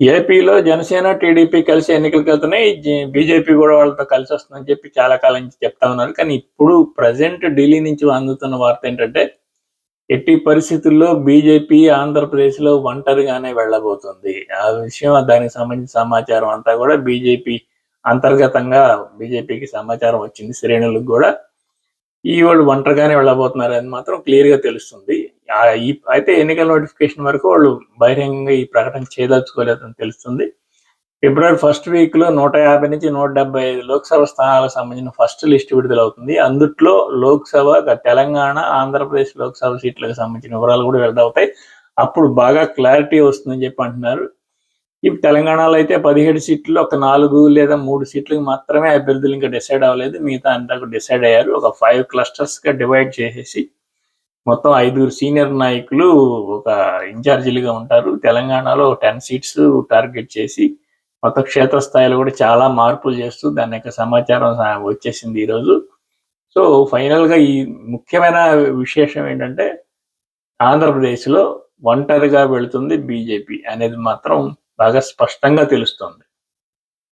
ఏపీలో జనసేన టీడీపీ కలిసి ఎన్నికలకు వెళ్తున్నాయి. బీజేపీ కూడా వాళ్ళతో కలిసి వస్తుందని చెప్పి చాలా కాలం నుంచి చెప్తా ఉన్నారు. కానీ ఇప్పుడు ప్రజెంట్ ఢిల్లీ నుంచి అందుతున్న వార్త ఏంటంటే ఎట్టి పరిస్థితుల్లో బీజేపీ ఆంధ్రప్రదేశ్లో ఒంటరిగానే వెళ్ళబోతుంది. ఆ విషయం దానికి సంబంధించిన సమాచారం అంతా కూడా బీజేపీ అంతర్గతంగా బీజేపీకి సమాచారం వచ్చింది. శ్రేణులకు కూడా ఈ వాళ్ళు ఒంటరిగానే వెళ్ళబోతున్నారు అని మాత్రం క్లియర్గా తెలుస్తుంది. అయితే ఎన్నికల నోటిఫికేషన్ వరకు వాళ్ళు బహిరంగంగా ఈ ప్రకటన చేయదలుచుకోలేదని తెలుస్తుంది. ఫిబ్రవరి ఫస్ట్ వీక్లో నూట యాభై నుంచి నూట డెబ్బై ఐదు లోక్సభ స్థానాలకు సంబంధించిన ఫస్ట్ లిస్ట్ విడుదలవుతుంది. అందుట్లో లోక్సభ తెలంగాణ ఆంధ్రప్రదేశ్ లోక్సభ సీట్లకు సంబంధించిన వివరాలు కూడా విడుదలవుతాయి. అప్పుడు బాగా క్లారిటీ వస్తుందని చెప్పి అంటున్నారు. ఇప్పుడు తెలంగాణలో అయితే పదిహేడు సీట్లు ఒక నాలుగు లేదా మూడు సీట్లకు మాత్రమే అభ్యర్థులు ఇంకా డిసైడ్ అవ్వలేదు. మిగతా అంతా డిసైడ్ అయ్యారు. ఒక ఫైవ్ క్లస్టర్స్గా డివైడ్ చేసేసి మొత్తం ఐదుగురు సీనియర్ నాయకులు ఒక ఇన్ఛార్జీలుగా ఉంటారు. తెలంగాణలో టెన్ సీట్స్ టార్గెట్ చేసి మొత్తం క్షేత్రస్థాయిలో కూడా చాలా మార్పులు చేస్తూ దాని యొక్క సమాచారం వచ్చేసింది ఈరోజు. సో ఫైనల్గా ఈ ముఖ్యమైన విశేషం ఏంటంటే ఆంధ్రప్రదేశ్లో ఒంటరిగా వెళుతుంది బీజేపీ అనేది మాత్రం బాగా స్పష్టంగా తెలుస్తుంది.